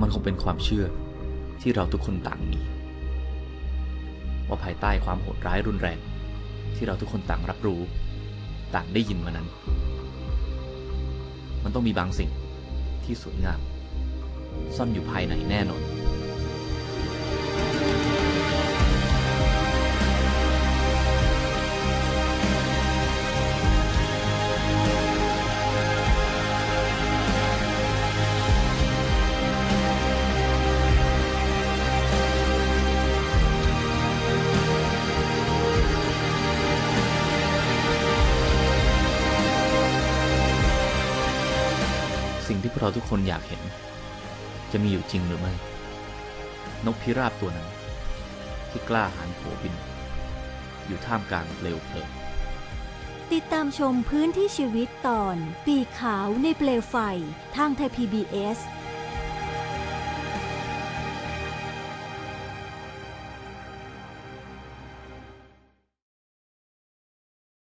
มันคงเป็นความเชื่อที่เราทุกคนต่างมีว่าภายใต้ความโหดร้ายรุนแรง ที่เราทุกคนต่างรับรู้ ต่างได้ยินมานั้น มันต้องมีบางสิ่งที่สวยงาม ซ่อนอยู่ภายในแน่นอน สิ่งที่พวกเราทุกคนอยากเห็น จะมีอยู่จริงหรือไม่ นกพิราบตัวนั้น ที่กล้าหาญโผบิน อยู่ท่ามกลางเปลวเพลิงติดตามชมพื้นที่ชีวิตตอน ปีขาวในเปลวไฟ ทางไทย PBS